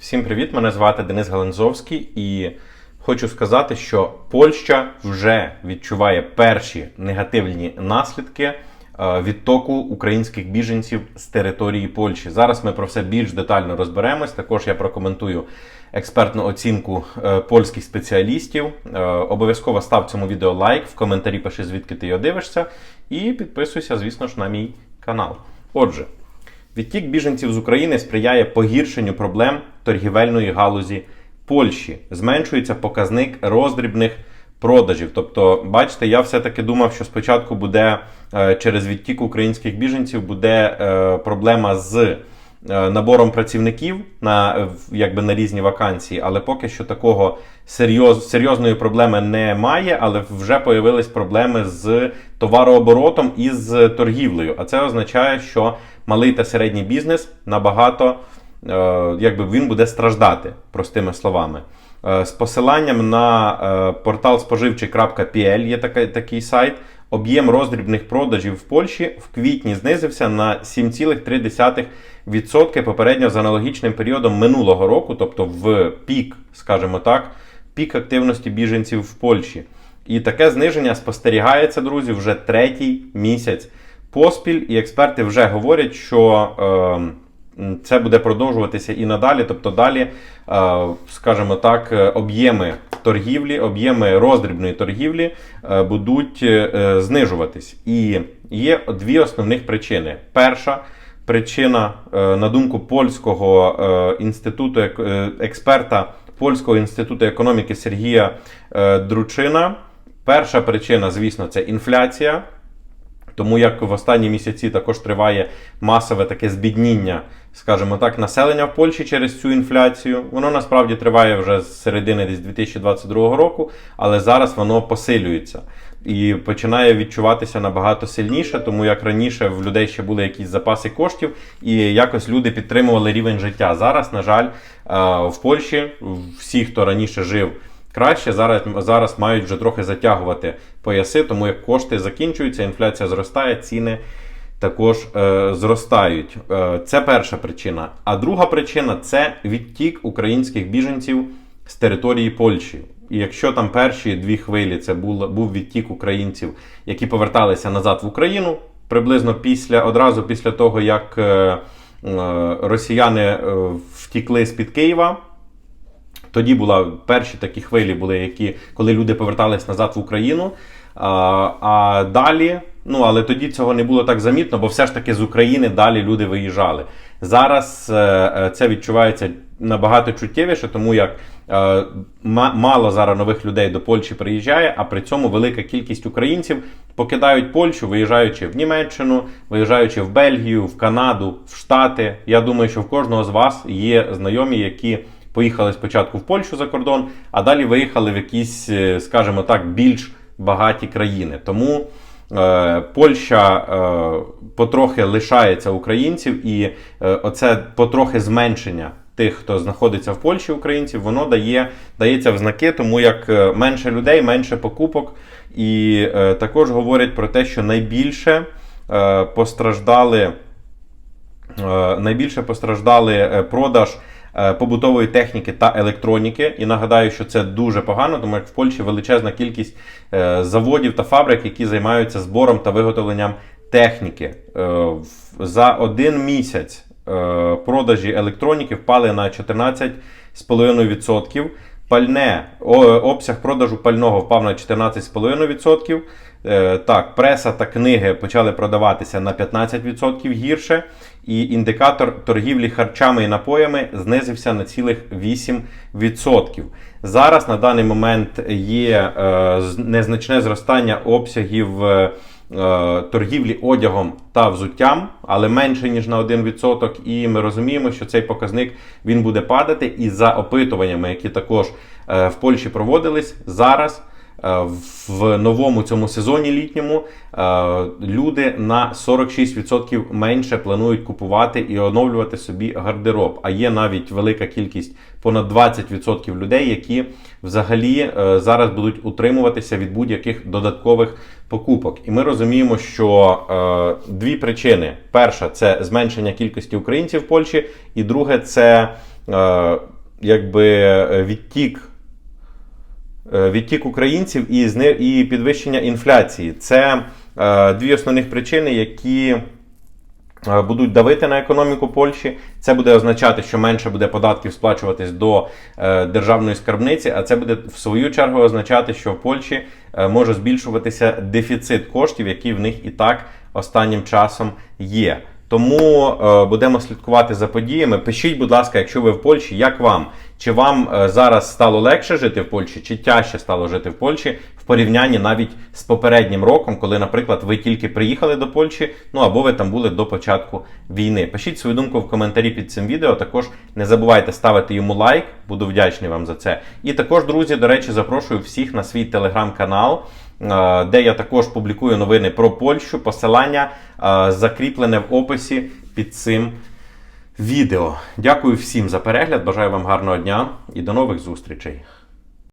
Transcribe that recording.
Всім привіт! Мене звати Денис Галанзовський і хочу сказати, що Польща вже відчуває перші негативні наслідки е, відтоку українських біженців з території Польщі. Зараз ми про все більш детально розберемось. Також я прокоментую експертну оцінку е, польських спеціалістів. Е, Обов'язково став цьому відео лайк, в коментарі пиши, звідки ти його дивишся, і підписуйся, звісно ж, на мій канал. Отже. Відтік біженців з України сприяє погіршенню проблем торгівельної галузі Польщі. Зменшується показник роздрібних продажів. Тобто, бачите, я все-таки думав, що спочатку буде е, через відтік українських біженців буде е, проблема з набором працівників на, е, якби, на різні вакансії, але поки що такого серйоз, серйозної проблеми немає, але вже появились проблеми з товарооборотом і з торгівлею. А це означає, що малий та середній бізнес набагато е, якби він буде страждати, простими словами. Е, З посиланням на е, портал споживчий.pl є така- такий сайт. Об'єм роздрібних продажів в Польщі в квітні знизився на 7,3% попередньо з аналогічним періодом минулого року, тобто в пік, скажімо так, пік активності біженців в Польщі. І таке зниження спостерігається, друзі, вже третій місяць поспіль, і експерти вже говорять, що е, це буде продовжуватися і надалі. Тобто далі, е, скажімо так, е, об'єми торгівлі, об'єми роздрібної торгівлі е, будуть е, знижуватись. І є дві основних причини. Перша причина, е, на думку польського е, інституту е, експерта Польського інституту економіки Сергія е, Дручина. Перша причина, звісно, це інфляція. Тому як в останні місяці також триває масове таке збідніння, скажімо так, населення в Польщі через цю інфляцію. Воно насправді триває вже з середини десь 2022 року, але зараз воно посилюється і починає відчуватися набагато сильніше, тому як раніше в людей ще були якісь запаси коштів, і якось люди підтримували рівень життя. Зараз, на жаль, е, в Польщі всі, хто раніше жив краще, зараз, зараз мають вже трохи затягувати пояси, тому як кошти закінчуються, інфляція зростає, ціни також е, зростають. Е, це перша причина. А друга причина це відтік українських біженців з території Польщі. І якщо там перші дві хвилі це був, відтік українців, які поверталися назад в Україну, приблизно після одразу після того, як е, е, росіяни е, втікли з-під Києва. Тоді була перші такі хвилі, були, які, коли люди повертались назад в Україну. А, а далі, ну але тоді цього не було так замітно, бо все ж таки з України далі люди виїжджали. Зараз е, е, це відчувається набагато чуттєвіше, тому як е, ма- мало зараз нових людей до Польщі приїжджає, а при цьому велика кількість українців покидають Польщу, виїжджаючи в Німеччину, виїжджаючи в Бельгію, в Канаду, в Штати. Я думаю, що в кожного з вас є знайомі, які поїхали спочатку в Польщу за кордон, а далі виїхали в якісь, е, скажімо так, більш багаті країни. Тому е, Польща е, потрохи лишається українців, і е, оце потрохи зменшення тих, хто знаходиться в Польщі, українців, воно дає, дається в знаки, тому як е, менше людей, менше покупок. І е, також говорять про те, що найбільше е, постраждали. Е, найбільше постраждали е, продаж побутової техніки та електроніки. І нагадаю, що це дуже погано, тому як в Польщі величезна кількість е, заводів та фабрик, які займаються збором та виготовленням техніки. Е, За один місяць е, продажі електроніки впали на 14,5%. Пальне обсяг продажу пального впав на 14,5%. Е, так, преса та книги почали продаватися на 15% гірше, і індикатор торгівлі харчами і напоями знизився на цілих 8%. Зараз на даний момент є е, незначне зростання обсягів. Е, торгівлі одягом та взуттям, але менше ніж на 1%. І ми розуміємо, що цей показник він буде падати. І за опитуваннями, які також е, в Польщі проводились зараз. Е, В новому цьому сезоні літньому е, люди на 46% менше планують купувати і оновлювати собі гардероб. А є навіть велика кількість, понад 20% людей, які взагалі е, зараз будуть утримуватися від будь-яких додаткових покупок. І ми розуміємо, що дві причини: перша це зменшення кількості українців в Польщі, і друге це якби відтік відтік українців і, і підвищення інфляції. Це е, дві основних причини, які е, будуть давити на економіку Польщі. Це буде означати, що менше буде податків сплачуватись до е, державної скарбниці, а це буде в свою чергу означати, що в Польщі е, може збільшуватися дефіцит коштів, які в них і так останнім часом є. Тому е, будемо слідкувати за подіями. Пишіть, будь ласка, якщо ви в Польщі, як вам? Чи вам е, зараз стало легше жити в Польщі, чи тяжче стало жити в Польщі в порівнянні навіть з попереднім роком, коли, наприклад, ви тільки приїхали до Польщі, ну або ви там були до початку війни? Пишіть свою думку в коментарі під цим відео. Також не забувайте ставити йому лайк, буду вдячний вам за це. І також, друзі, до речі, запрошую всіх на свій телеграм-канал. Е, Де я також публікую новини про Польщу. Посилання е, закріплене в описі під цим відео. Дякую всім за перегляд. Бажаю вам гарного дня і до нових зустрічей.